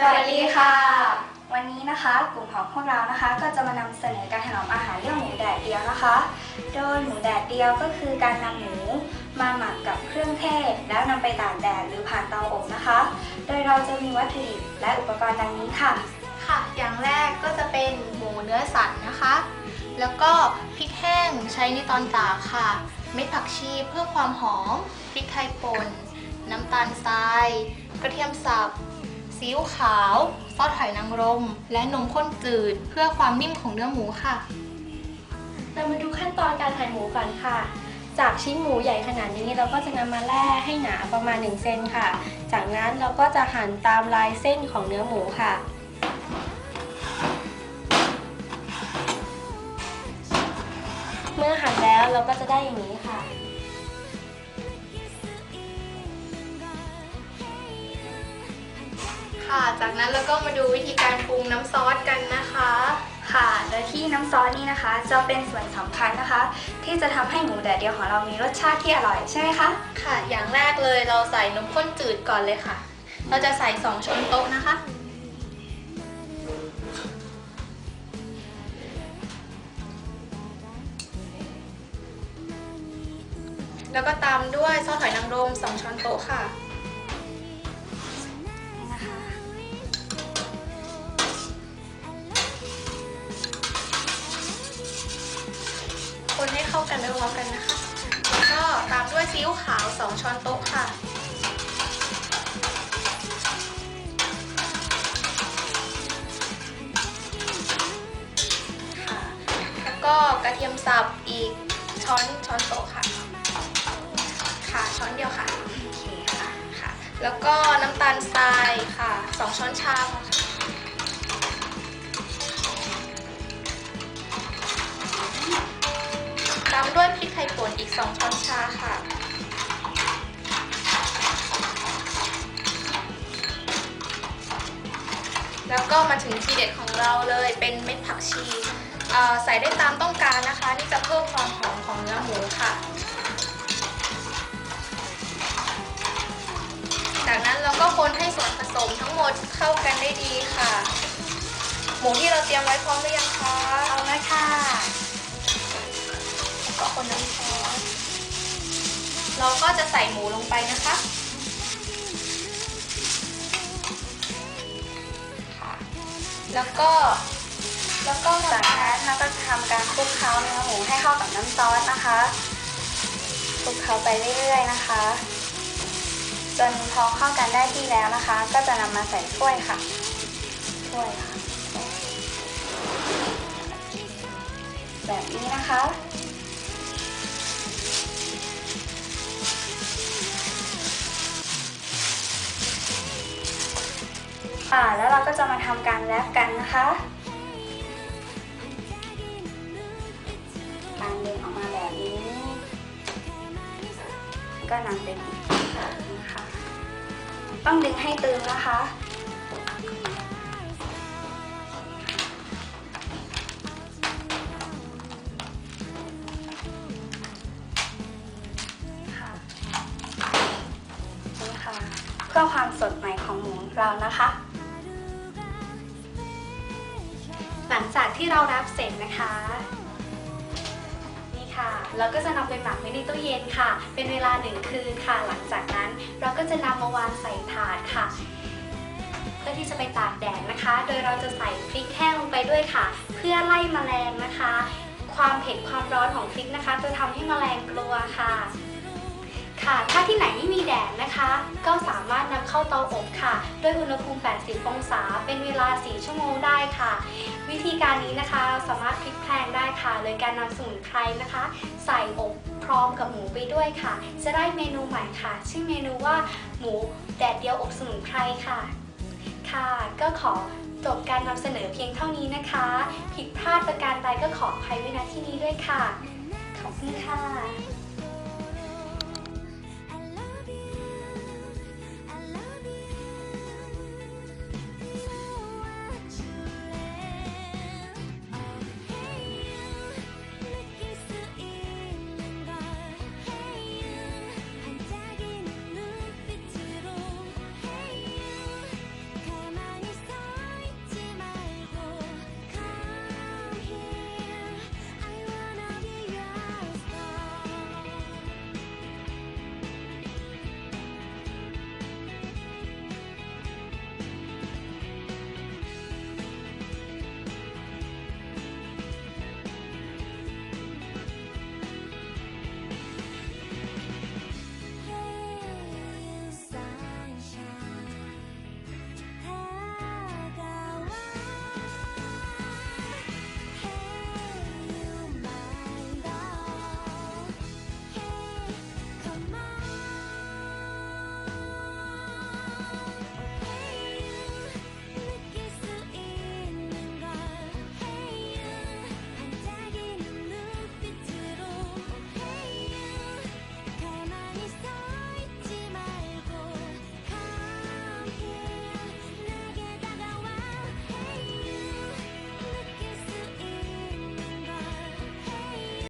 สวัสดีค่ะ วันนี้นะคะกลุ่มของพวกเรานะคะก็จะมานำเสนอการถนอมอาหารเรื่องหมูแดดเดียวนะคะ โดยหมูแดดเดียวก็คือการนำหมูมาหมักกับเครื่องเทศ แล้วนำไปตากแดดหรือผ่านเตาอบนะคะ โดยเราจะมีวัตถุดิบและอุปกรณ์ดังนี้ค่ะ ค่ะ อย่างแรกก็จะเป็นหมูเนื้อสันนะคะ แล้วก็พริกแห้งใช้ในตอนตากค่ะ เม็ดผักชีเพื่อความหอม พริกไทยป่น น้ำตาลทราย กระเทียมสับ ซีอิ๊วขาว ซอสหอยนางรม และนมข้นจืด เพื่อความนิ่มของเนื้อหมูค่ะ เรามาดูขั้นตอนการหั่นหมูก่อนค่ะ จากชิ้นหมูใหญ่ขนาดนี้เราก็จะนำมาแล่ให้หนาประมาณ1เซนค่ะ จากนั้นเราก็จะหั่นตามลายเส้นของเนื้อหมูค่ะเมื่อหั่นแล้วเราก็จะได้อย่างนี้ค่ะ ค่ะ จากนั้นเราก็มาดูวิธีการปรุงน้ำซอสกันนะคะ ค่ะ โดยที่น้ำซอสนี้นะคะ จะเป็นส่วนสำคัญนะคะ ที่จะทำให้หมูแดดเดียวของเรามีรสชาติที่อร่อยใช่ไหมคะ ค่ะ อย่างแรกเลยเราใส่นมข้นจืดก่อนเลยค่ะ เราจะใส่2ช้อนโต๊ะนะคะ แล้วก็ตามด้วยซอสหอยนางรม2ช้อนโต๊ะค่ะ เข้ากันแล้วร้อมกันนะคะแล้วก็ตามด้วยซีอิ๊วขาว 2 ช้อนโต๊ะค่ะค่ะแล้วก็กระเทียมสับอีกช้อนช้อนโต๊ะค่ะ ค่ะช้อนเดียวค่ะ โอเคค่ะ ค่ะ แล้วก็น้ำตาลทรายค่ะ 2 ช้อนชาค่ะ ตามด้วยพริกไทยป่นอีก 2 ช้อนชาค่ะ แล้วก็มาถึงทีเด็ดของเราเลยเป็นเม็ดผักชีใส่ได้ตามต้องการนะคะ นี่จะเพิ่มความหอมของเนื้อหมูค่ะ จากนั้นเราก็คนให้ส่วนผสมทั้งหมดเข้ากันได้ดีค่ะ หมูที่เราเตรียมไว้พร้อมหรือยังคะ เอาและค่ะ ก็คนน้ำซอสเราก็จะใส่หมูลงไปนะคะค่ะแล้วก็แล้วก็จากนั้นเราก็จะทำการคลุกเคล้าเนื้อหมูให้เข้ากับน้ำซอสนะคะคลุกเคล้าไปเรื่อยๆนะคะ จนพอเข้ากันได้ที่แล้วนะคะ ก็จะนำมาใส่ถ้วยค่ะถ้วยค่ะแบบนี้นะคะ ค่ะ แล้วเราก็จะมาทำการแรปกันนะคะ การดึงออกมาแบบนี้ ก็นำไปบีบนะคะต้องดึงให้ตึงนะคะค่ะนี่ค่ะเพื่อความสดใหม่ของหมูเรานะคะ ที่เรารับเสร็จนะคะ นี่ค่ะ เราก็จะนำไปหมักไว้ในตู้เย็นค่ะ เป็นเวลาหนึ่งคืนค่ะ หลังจากนั้นเราก็จะนำมาวางใส่ถาดค่ะเพื่อที่จะไปตากแดดนะคะ โดยเราจะใส่พริกแห้งลงไปด้วยค่ะ เพื่อไล่แมลงนะคะ ความเผ็ดความร้อนของพริกนะคะ จะทำให้แมลงกลัวค่ะค่ะ ถ้าที่ไหนไม่มีแดดนะคะ ก็สา เข้าเตาอบค่ะด้วยอุณหภูมิ 80 องศา เป็นเวลา 4 ชั่วโมงได้ค่ะ วิธีการนี้นะคะเราสามารถพลิกแพลงได้ค่ะ โดยการนำสมุนไพรนะคะ ใส่อบพร้อมกับหมูไปด้วยค่ะ จะได้เมนูใหม่ค่ะ ชื่อเมนูว่าหมูแดดเดียวอบสมุนไพรค่ะ ค่ะก็ขอจบการนำเสนอเพียงเท่านี้นะคะ ผิดพลาดประการใดก็ขออภัยไว้ณที่นี้ด้วยค่ะ ขอบคุณค่ะ